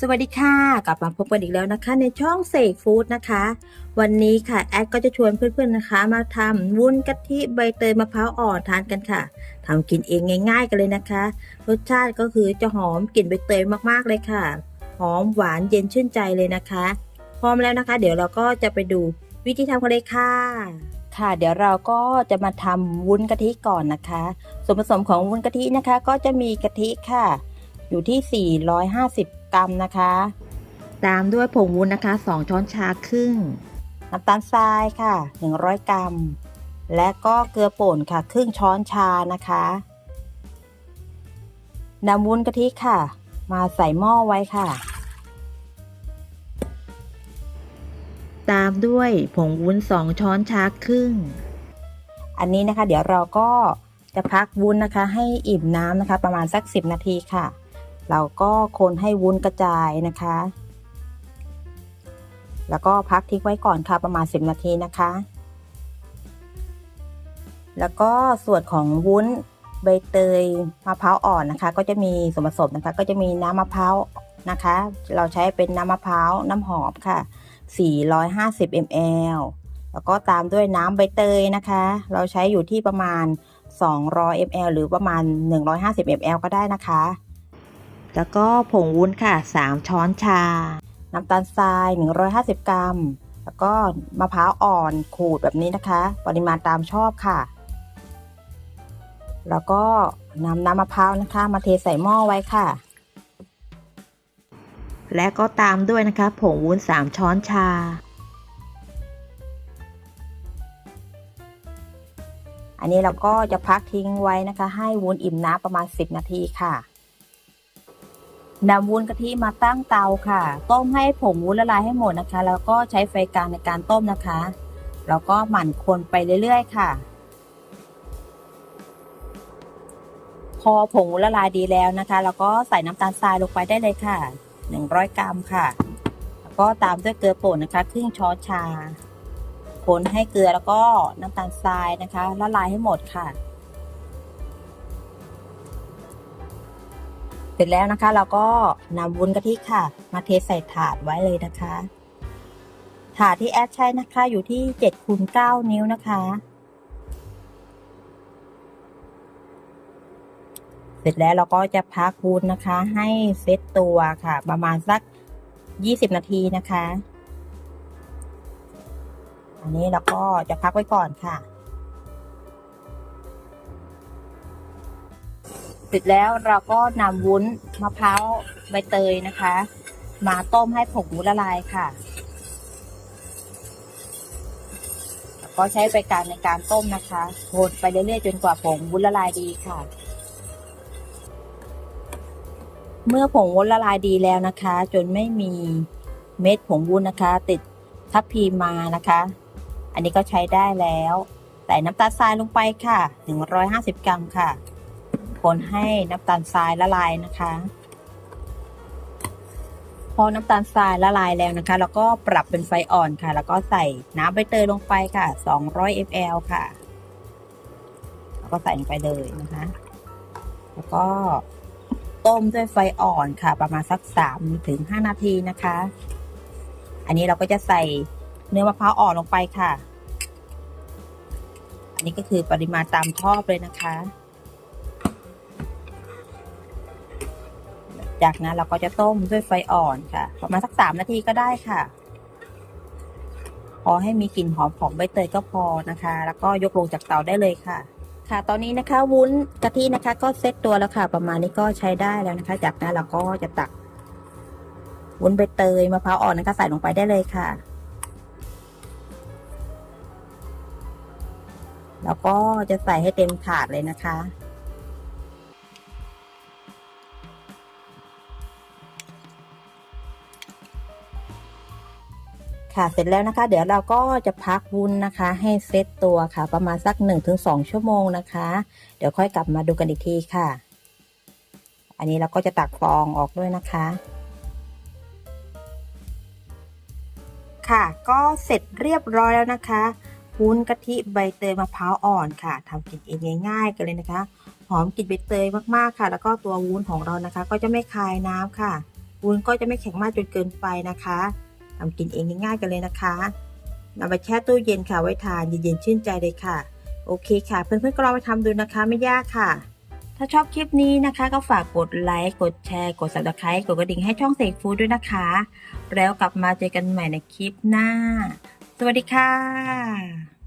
สวัสดีค่ะ กลับมาพบกันอีกแล้วนะคะ ในช่องเสกฟู้ดนะคะ วันนี้ค่ะแอดก็จะชวนเพื่อนๆนะคะ มาทำวุ้นกะทิใบเตยมะพร้าวอ่อนทานกันค่ะทำกินเองง่ายๆกันเลยนะคะ รสชาติก็คือจะหอมกลิ่นใบเตยมากๆเลยค่ะ หอมหวานเย็นชื่นใจเลยนะคะ พร้อมแล้วนะคะ เดี๋ยวเราก็จะไปดูวิธีทำกันเลยค่ะค่ะเดี๋ยวเราก็จะมาทำวุ้นกะทิก่อนนะคะ ส่วนผสมของวุ้นกะทินะคะ ก็จะมีกะทิค่ะ อยู่ที่ 450 กรัมนะคะ ตามด้วยผงวุ้นนะคะ 2 ช้อนชาครึ่งน้ำตาลทรายค่ะ 100 กรัม และก็เกลือป่นค่ะ ครึ่งช้อนชานะคะนำวุ้นกะทิค่ะ มาใส่หม้อไว้ค่ะ ตามด้วยผงวุ้น 2 ช้อนชาครึ่ง อันนี้นะคะ เดี๋ยวเราก็จะพักวุ้นนะคะ ให้อิ่มน้ำนะคะ ประมาณสัก 10 นาทีค่ะ เราก็คนให้วุ้นกระจายนะคะ แล้วก็พักทิ้งไว้ก่อนค่ะประมาณ 10 นาทีนะคะ แล้วก็ส่วนของวุ้นใบเตยมะพร้าวอ่อนนะคะ ก็จะมีส่วนผสมนะคะ ก็จะมีน้ำมะพร้าวนะคะ เราใช้เป็นน้ำมะพร้าวน้ำหอมค่ะ 450 ml แล้วก็ตามด้วยน้ำใบเตยนะคะ เราใช้อยู่ที่ประมาณ 200 ml หรือประมาณ 150 ml ก็ได้นะคะ แล้วก็ผงวุ้นค่ะ 3 ช้อนชา น้ำตาลทราย 150 กรัม แล้วก็มะพร้าวอ่อนขูดแบบนี้นะคะ ปริมาณตามชอบค่ะ แล้วก็นำน้ำมะพร้าวนะคะ มาเทใส่หม้อไว้ค่ะ และก็ตามด้วยนะคะ ผงวุ้น 3 ช้อนชาอันนี้เราก็จะพักทิ้งไว้นะคะ ให้วุ้นอิ่มน้ำประมาณ 10 นาทีค่ะ นำวุ้นกะทิมาตั้งเตาค่ะ ต้มให้ผงวุ้นละลายให้หมดนะคะ แล้วก็ใช้ไฟกลางในการต้มนะคะ แล้วก็หมั่นคนไปเรื่อยๆค่ะ พอผงวุ้นละลายดีแล้วนะคะ แล้วก็ใส่น้ำตาลทรายลงไปได้เลยค่ะ 100 กรัมค่ะ แล้วก็ตามด้วยเกลือป่นนะคะครึ่งช้อนชา คนให้เกลือแล้วก็น้ำตาลทรายนะคะ ละลายให้หมดค่ะ เสร็จแล้วนะคะ เราก็นำวุ้นกะทิค่ะ มาเทใส่ถาดไว้เลยนะคะ ถาดที่แอดใช้นะคะอยู่ที่7คูณ9นิ้วนะคะ เสร็จแล้วเราก็จะพักวุ้นนะคะ ให้เซตตัวค่ะ ประมาณสัก 20 นาทีนะคะ อันนี้เราก็จะพักไว้ก่อนค่ะ เสร็จแล้วเราก็นำวุ้นมะพร้าวใบเตยนะคะ มาต้มให้ผงวุ้นละลายค่ะก็ใช้ไฟกางในการต้มนะคะคนไปเรื่อยๆจนกว่าผงวุ้นละลายดีค่ะ เมื่อผงวุ้นละลายดีแล้วนะคะ จนไม่มีเม็ดผงวุ้นนะคะ ติดทับพีมานะคะ อันนี้ก็ใช้ได้แล้ว ใส่น้ำตาลทรายลงไปค่ะ 150 กรัมค่ะ คนให้น้ำตาลทรายละลายนะคะ พอน้ำตาลทรายละลายแล้วนะคะ แล้วก็ปรับเป็นไฟอ่อนค่ะ แล้วก็ใส่น้ำใบเตยลงไปค่ะ 200 ml ค่ะ แล้วก็ใส่ลงไปเลยนะคะ แล้วก็ต้มด้วยไฟอ่อนค่ะ ประมาณสัก3ถึง5นาทีนะคะ อันนี้เราก็จะใส่เนื้อมะพร้าวอ่อนลงไปค่ะ อันนี้ก็คือปริมาณตามชอบเลยนะคะ จากนั้นเราก็จะต้มด้วยไฟอ่อนค่ะ ประมาณสักสามนาทีก็ได้ค่ะ พอให้มีกลิ่นหอมของใบเตยก็พอนะคะ แล้วก็ยกลงจากเตาได้เลยค่ะ ค่ะ ตอนนี้นะคะวุ้นกะทินะคะ ก็เซ็ตตัวแล้วค่ะ ประมาณนี้ก็ใช้ได้แล้วนะคะ จากนั้นเราก็จะตักวุ้นใบเตยมะพร้าวอ่อนนะคะใส่ลงไปได้เลยค่ะ แล้วก็จะใส่ให้เต็มถาดเลยนะคะ ค่ะเสร็จแล้วนะคะ เดี๋ยวเราก็จะพักวุ้นนะคะ ให้เซตตัวค่ะประมาณสัก 1-2 ชั่วโมงนะคะ เดี๋ยวค่อยกลับมาดูกันอีกทีค่ะ อันนี้เราก็จะตักฟองออกด้วยนะคะ ค่ะก็เสร็จเรียบร้อยแล้วนะคะวุ้นกะทิใบเตยมะพร้าวอ่อนค่ะทำกินเองง่ายๆกันเลยนะคะหอมกลิ่นใบเตยมากๆค่ะ แล้วก็ตัววุ้นของเรานะคะ ก็จะไม่คายน้ำค่ะ วุ้นก็จะไม่แข็งมากจนเกินไปนะคะ ทำกินเองง่ายๆกันเลยนะคะนำไปแช่ตู้เย็นค่ะไว้ทานเย็นๆชื่นใจเลยค่ะ โอเคค่ะ เพื่อนๆก็ลองไปทำดูนะคะไม่ยากค่ะ ถ้าชอบคลิปนี้นะคะ ก็ฝากกดไลค์กดแชร์ กด subscribe กดกระดิ่งให้ช่องเสกฟูดด้วยนะคะ แล้วกลับมาเจอกันใหม่ในคลิปหน้า สวัสดีค่ะ